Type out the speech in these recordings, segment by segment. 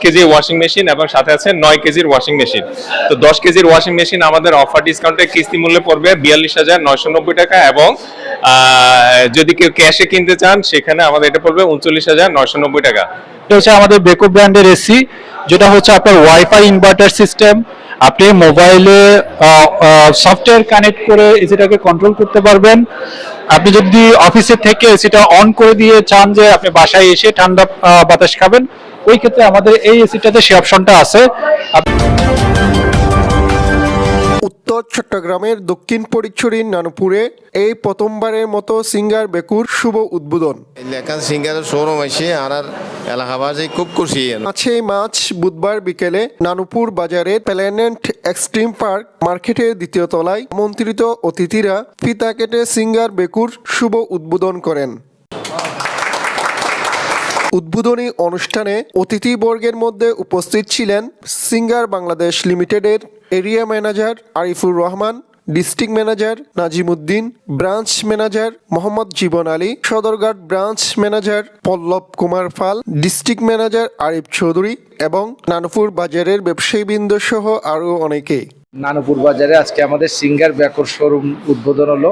KG washing machine এবং সাথে আছে নয় কেজির ওয়াশিং মেশিন তো দশ কেজির ওয়াশিং মেশিন আমাদের অফার ডিসকাউন্টে কিস্তি মূল্যে পড়বে বিয়াল্লিশ হাজার নয়শো নব্বই টাকা এবং যদি কেউ ক্যাশে কিনতে চান, সেখানে আমাদের এটা পড়বে উনচল্লিশ হাজার নয়শো নব্বই টাকা। এটা হচ্ছে আমাদের বেকো ব্র্যান্ডের এসি যেটা হচ্ছে আপনার ওয়াইফাই ইনভার্টার সিস্টেম আপনি মোবাইলে সফটওয়্যার কানেক্ট করে এসিটাকে কন্ট্রোল করতে পারবেন। আপনি যদি অফিসে থেকে এসিটা অন করে দিয়ে চান যে আপনি বাসায় এসে ঠান্ডা বাতাস খাবেন, ওই ক্ষেত্রে আমাদের এই এসিটাতে সে অপশনটা আছে। চট্টগ্রামের দক্ষিণ পরিচ্ছরির নানুপুরে এই প্রথমবারের মতো সিঙ্গার বেকুর শুভ উদ্বোধন। লেখান সিঙ্গারের শোরুম আছে আর আর এলাকাবাসী খুব খুশি পাঁচই মার্চ বুধবার বিকেলে নানুপুর বাজারের প্ল্যানেন্ট এক্সট্রিম পার্ক মার্কেটের দ্বিতীয় তলায় আমন্ত্রিত অতিথিরা ফিতা কেটে সিঙ্গার বেকুর শুভ উদ্বোধন করেন। উদ্বোধনী অনুষ্ঠানে অতিথিবর্গের মধ্যে উপস্থিত ছিলেন সিঙ্গার বাংলাদেশ লিমিটেডের area manager Arifur Rahman, district manager Nazimuddin, branch manager Mohammad Jibon Ali, Sadarghat branch manager Pallab Kumar Pal, district manager Arif Chowdhury এবং নানুপুর বাজারের ব্যবসায়ীবৃন্দ সহ আরও অনেকে। নানুপুর বাজারে আজকে আমাদের সিঙ্গার ব্যাকর শোরুম উদ্বোধন হলো।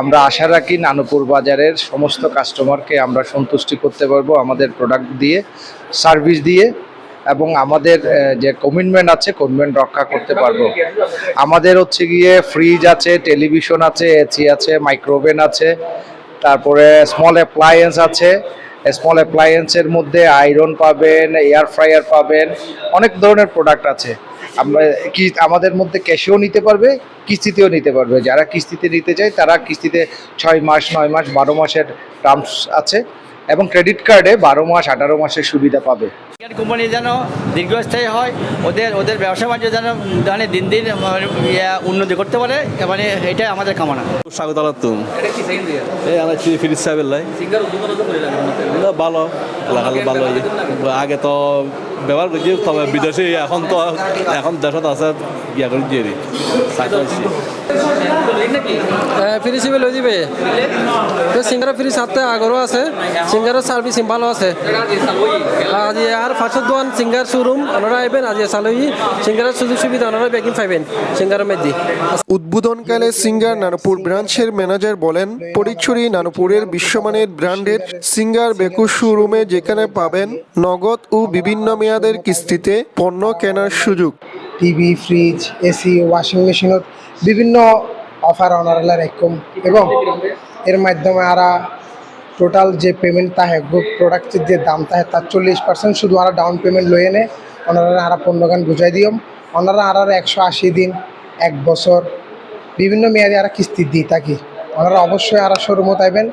আমরা আশা রাখি নানুপুর বাজারের সমস্ত কাস্টমারকে আমরা সন্তুষ্টি করতে পারব আমাদের প্রোডাক্ট দিয়ে সার্ভিস দিয়ে। এবং আমাদের যে কমিটমেন্ট আছে কমিটমেন্ট রক্ষা করতে পারব। আমাদের হচ্ছে গিয়ে ফ্রিজ আছে টেলিভিশন আছে এসি আছে মাইক্রোওভেন আছে, তারপরে স্মল অ্যাপ্লায়েন্স আছে। স্মল অ্যাপ্লায়েন্সের মধ্যে আয়রন পাবেন এয়ার ফ্রায়ার পাবেন, অনেক ধরনের প্রোডাক্ট আছে। আমরা কি, আমাদের মধ্যে ক্যাশেও নিতে পারবে, কিস্তিতেও নিতে পারবে। যারা কিস্তিতে নিতে চায়, তারা কিস্তিতে ছয় মাস, নয় মাস, বারো মাসের টার্মস আছে। এবং ক্রেডিট কার্ডে বারো মাস আঠারো মাসের সুবিধা পাবে। কোম্পানি যেন দীর্ঘস্থায়ী হয় ওদের ওদের ব্যবসা বাণিজ্য যেন মানে দিন দিন মানে উন্নতি করতে পারে মানে এটাই আমাদের কামনা। স্বাগত আলাতুম এই আমার চিনি ফিরিজ সাহেবের লাই। ভালো। ভালো আগে তো ব্যবহার করছি তবে বিদেশে এখন তো এখন দেশত আছে ইয়া করে দিয়ে দিই। চাকরি করছি। ফ্রি সিভিল হয়ে দিবে। তো সিঙ্গার ফ্রি সাথে আগরও আছে। সিঙ্গারের সার্ভিস ভালো আছে। আজি আর ফার্স্ট দোয়ান সিঙ্গার শোরুম ওনারা আইবেন আজি চালই সিঙ্গারের সুযোগ সুবিধা ওনারা বেকিং পাইবেন। সিঙ্গারের মধ্যে উদ্বোধনকালে সিঙ্গার নানুপুর ব্রাঞ্চের ম্যানেজার বলেন পরিচ্ছরি নানুপুরের বিশ্বমানের ব্র্যান্ডের সিঙ্গার বেকু শোরুমে যেখানে পাবেন নগদ ও বিভিন্ন মেয়াদের কিস্তিতে পণ্য কেনার সুযোগ। টিভি, ফ্রিজ, এসি, ওয়াশিং মেশিনত বিভিন্ন অফার অনারেলা রাখুম এবং এর মাধ্যমে আরা টোটাল যে পেমেন্ট তাহে প্রোডাক্টের যে দাম তাহে, তার চল্লিশ পার্সেন্ট শুধু আরা ডাউন পেমেন্ট লয়ে নে ওনারা আরা পণ্যগান বুঝাই দিয়ম। ওনারা আর একশো আশি দিন, এক বছর, বিভিন্ন মেয়াদে আরা কিস্তি দিই থাকি। ওনারা অবশ্যই আরা শোরুমত আইবেন,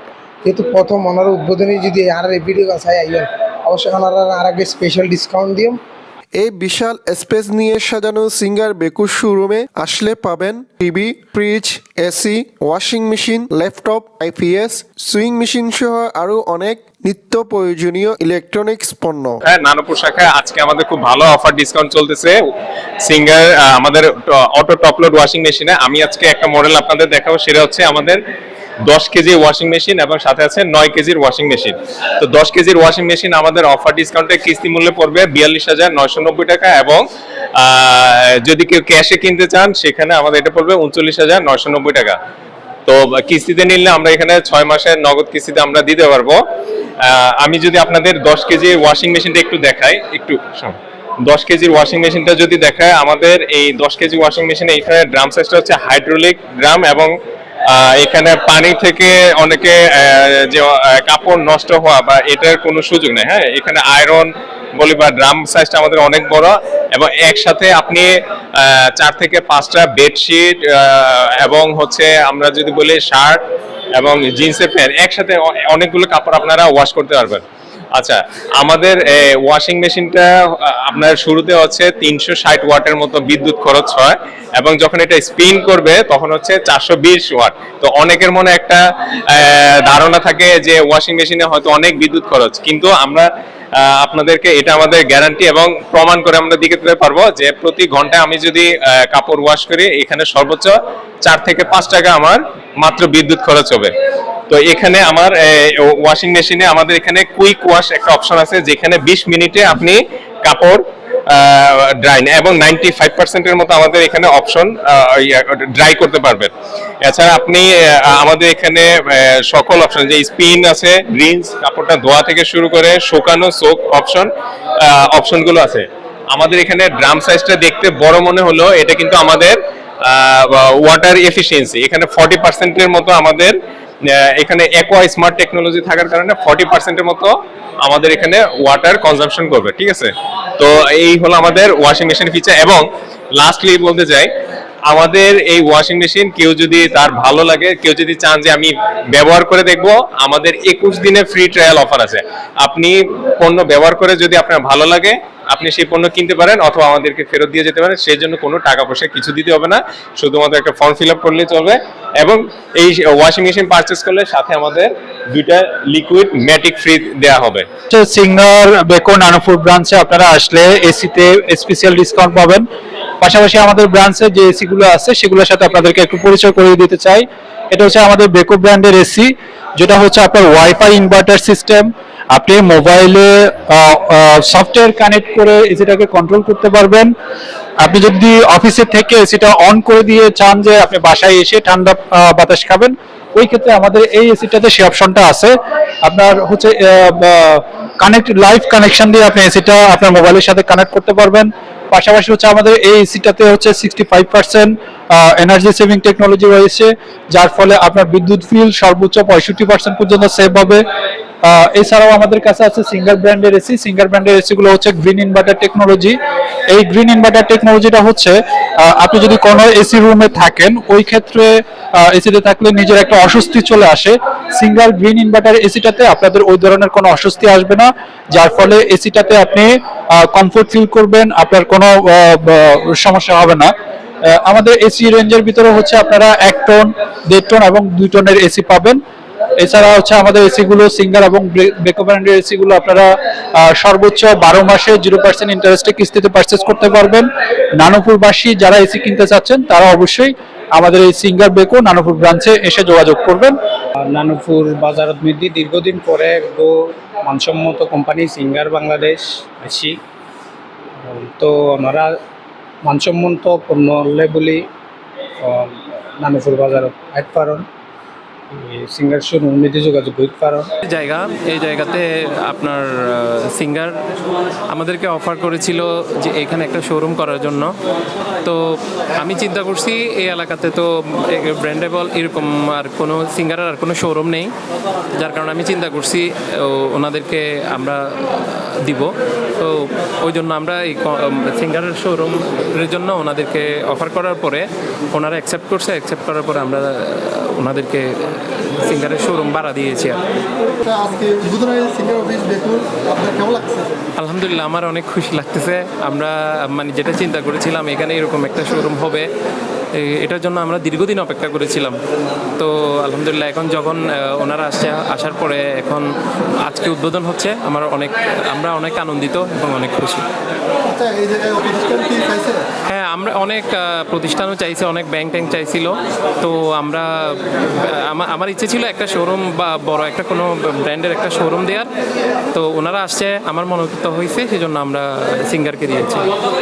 যেহেতু প্রথম ওনারা উদ্বোধনী যদি আর ভিডিও আছে আইবেন অবশ্যই ওনারা আর আগে স্পেশাল ডিসকাউন্ট দিয়ম। এই বিশাল স্পেস নিয়ে সাজানো সিঙ্গার বেকু শোরুমে আসলে পাবেন TV, fridge, AC, washing machine, laptop IPS sewing machine সহ আরও অনেক নিত্য প্রয়োজনীয় ইলেকট্রনিক্স পণ্য। হ্যাঁ নানপুর শাখায় আজকে আমাদের খুব ভালো অফার ডিসকাউন্ট চলতেছে। সিঙ্গার আমাদের অটো টপলোড ওয়াশিং মেশিনে আমি আজকে একটা মডেল আপনাদের দেখাবো, সেটা হচ্ছে আমাদের দশ কেজি ওয়াশিং মেশিন এবং সাথে আছে নয় কেজির ওয়াশিং মেশিন তো দশ কেজির ওয়াশিং মেশিন আমাদের অফার ডিসকাউন্টে কিস্তি মূল্যে পড়বে বিয়াল্লিশ হাজার নয়শো নব্বই টাকা এবং যদি কেউ ক্যাশে কিনতে চান, সেখানে আমাদের এটা পড়বে উনচল্লিশ হাজার নয়শো নব্বই টাকা। তো কিস্তিতে নিলে আমরা এখানে ছয় মাসের নগদ কিস্তিতে আমরা দিতে পারব। আমি যদি আপনাদের দশ কেজি ওয়াশিং মেশিনটা একটু দেখাই, একটু দশ কেজির ওয়াশিং মেশিনটা যদি দেখায়, আমাদের এই দশ কেজি ওয়াশিং মেশিনে এখানে ড্রাম সাইজটা হচ্ছে হাইড্রোলিক ড্রাম এবং এখানে পানি থেকে অনেকে যে কাপড় নষ্ট হওয়া বা এটার কোনো সুযোগ নেই হ্যাঁ? এখানে আয়রন বলি বা ড্রাম সাইজটা আমাদের অনেক বড় এবং একসাথে আপনি চার থেকে পাঁচটা বেডশিট এবং হচ্ছে আমরা যদি বলি শার্ট এবং জিন্সের প্যান্ট, একসাথে অনেকগুলো কাপড় আপনারা ওয়াশ করতে পারবেন। আচ্ছা আমাদের ওয়াশিং মেশিনটা আপনার শুরুতে হচ্ছে তিনশো ষাট ওয়াটের মতো বিদ্যুৎ খরচ হয়। এবং যখন এটা স্পিন করবে, তখন হচ্ছে চারশো বিশ ওয়াট। তো অনেকের মনে একটা ধারণা থাকে যে ওয়াশিং মেশিনে হয়তো অনেক বিদ্যুৎ খরচ। কিন্তু আমরা আপনাদেরকে এটা আমাদের গ্যারান্টি এবং প্রমাণ করে আমরা দিকে দিতে পারব যে প্রতি ঘন্টায় আমি যদি কাপড় ওয়াশ করি, এখানে সর্বোচ্চ চার থেকে পাঁচ টাকা আমার মাত্র বিদ্যুৎ খরচ হবে। তো এখানে আমার ওয়াশিং মেশিনে আমাদের এখানে কুইক ওয়াশ একটা অপশন আছে, যেখানে বিশ মিনিটে আপনি কাপড় ড্রাই এবং নাইনটি ফাইভ পার্সেন্টের মতো আমাদের এখানে অপশন ড্রাই করতে পারবেন। এছাড়া আপনি আমাদের এখানে সকল অপশন যে স্পিন আছে রিন্স কাপড়টা ধোয়া থেকে শুরু করে শুকানো সোক অপশন অপশনগুলো আছে। আমাদের এখানে ড্রাম সাইজটা দেখতে বড় মনে হলো এটা কিন্তু আমাদের ওয়াটার এফিসিয়েন্সি এখানে ফর্টি পার্সেন্টের মতো আমাদের এখানে একোয়া স্মার্ট টেকনোলজি থাকার কারণে ফর্টি পার্সেন্টের মতো আমাদের এখানে ওয়াটার কনজাম্পশন করবে, ঠিক আছে? তো এই হলো আমাদের ওয়াশিং মেশিন ফিচার এবং লাস্টলি বলতে চাই আমাদের এই ওয়াশিং মেশিন কেউ যদি তার ভালো লাগে, কেউ যদি চান যে আমি ব্যবহার করে দেখব, আমাদের একুশ দিনে ফ্রি ট্রায়াল অফার আছে। আপনি পণ্য ব্যবহার করে যদি আপনার ভালো লাগে, আপনি সেই পণ্য কিনতে পারেন অথবা আমাদেরকে ফেরত দিয়ে যেতে পারেন, সেই জন্য কোনো টাকা পয়সা কিছু দিতে হবে না, শুধুমাত্র একটা ফর্ম ফিল আপ করলেই চলবে এবং এই ওয়াশিং মেশিন পারচেস করলে সাথে আমাদের দুইটা লিকুইড ম্যাটিক ফ্রি দেওয়া হবে। সিঙ্গার বেকো নানপুর ব্রাঞ্চে আপনারা আসলে এসিতে স্পেশাল ডিসকাউন্ট পাবেন। পাশাপাশি আমাদের ব্রাঞ্চে যে এসিগুলো আছে, সেগুলোর সাথে আপনাদেরকে একটু পরিচয় করিয়ে দিতে চাই। এটা হচ্ছে আমাদের বেকো ব্র্যান্ডের এসি যেটা হচ্ছে আপনার ওয়াইফাই ইনভার্টার সিস্টেম আপনি মোবাইলে সফটওয়্যার কানেক্ট করে এসিটাকে কন্ট্রোল করতে পারবেন। আপনি যদি অফিসে থেকে এসিটা অন করে দিয়ে চান যে আপনি বাসায় এসে ঠান্ডা বাতাস খাবেন, ওই ক্ষেত্রে আমাদের এই এসিটাতে সেই অপশনটা আছে। আপনার হচ্ছে কানেক্ট লাইভ কানেকশন দিয়ে আপনি এসিটা আপনার মোবাইলের সাথে কানেক্ট করতে পারবেন। পাশাপাশি হচ্ছে আমাদের এই এসিটাতে হচ্ছে sixty five percent energy saving technology রয়েছে, যার ফলে আপনার বিদ্যুৎ বিল সর্বোচ্চ পঁয়ষট্টি পার্সেন্ট পর্যন্ত সেভ হবে। এছাড়াও আমাদের কাছে আছে সিঙ্গার ব্র্যান্ডের এসি সিঙ্গার ব্র্যান্ডের এসিগুলো হচ্ছে গ্রিন ইনভার্টার টেকনোলজি এই গ্রিন ইনভার্টার টেকনোলজিটা হচ্ছে আপনি যদি কোনো এসি রুমে থাকেন, ওই ক্ষেত্রে এসিতে থাকলে নিজের একটা অস্বস্তি চলে আসে। সিঙ্গার গ্রিন ইনভার্টার এসিটাতে আপনাদের ওই ধরনের কোনো অস্বস্তি আসবে না, যার ফলে এসিটাতে আপনি কমফোর্ট ফিল করবেন, আপনার কোনো সমস্যা হবে না। আমাদের এসি রেঞ্জের ভিতরে হচ্ছে আপনারা এক টন দেড় টন এবং দুই টনের এসি পাবেন। এছাড়া হচ্ছে আমাদের এসি গুলো সিঙ্গার এবং বেকো ব্র্যান্ডের এসি গুলো আপনারা সর্বোচ্চ বারো মাসে জিরো পার্সেন্ট ইন্টারেস্টে কিস্তিতে পারচেস করতে পারবেন। নানুপুরবাসী যারা এসি কিনতে চাচ্ছেন, তারা অবশ্যই আমাদের এই সিঙ্গার বেকো নানুপুর ব্রাঞ্চে এসে যোগাযোগ করবেন। নানুপুর বাজারত মধ্যে দীর্ঘদিন পরে গো মানসম্মত কোম্পানি সিঙ্গার বাংলাদেশ আসি তো ওনারা মানসম্মত পণ্য বলি নানুপুর বাজারত আইত পারন সিঙ্গার শোরুম মধ্যে যোগাযোগ করতে পারন জায়গা, এই জায়গাতে আপনার সিঙ্গার আমাদেরকে অফার করেছিল যে এখানে একটা শোরুম করার জন্য। তো আমি চিন্তা করছি, এই এলাকাতে তো ব্র্যান্ডেবল এরকম আর কোনো সিঙ্গারের আর কোনো শোরুম নেই। যার কারণে আমি চিন্তা করছি ওনাদেরকে আমরা দিব। তো ওই জন্য আমরা এই সিঙ্গারের শোরুমের জন্য ওনাদেরকে অফার করার পরে, ওনারা অ্যাকসেপ্ট করছে অ্যাকসেপ্ট করার পরে আমরা ওনাদেরকে সিঙ্গারের শোরুম ভাড়া দিয়েছি। আর আলহামদুলিল্লাহ আমার অনেক খুশি লাগতেছে। আমরা মানে যেটা চিন্তা করেছিলাম এখানে এরকম একটা শোরুম হবে। এটার জন্য আমরা দীর্ঘদিন অপেক্ষা করেছিলাম। তো আলহামদুলিল্লাহ এখন যখন ওনারা আসছে আসার পরে এখন আজকে উদ্বোধন হচ্ছে। আমার অনেক আমরা অনেক আনন্দিত এবং অনেক খুশি। হ্যাঁ আমরা অনেক প্রতিষ্ঠানও চাইছে, অনেক ব্যাংক ট্যাঙ্ক চাইছিল। তো আমরা আমার আমার ইচ্ছে ছিল একটা শোরুম বা বড় একটা কোনো ব্র্যান্ডের একটা শোরুম দেওয়ার। তো ওনারা আসছে, আমার মনোনীত হয়েছে, সেজন্য আমরা সিঙ্গারকে দিয়েছি।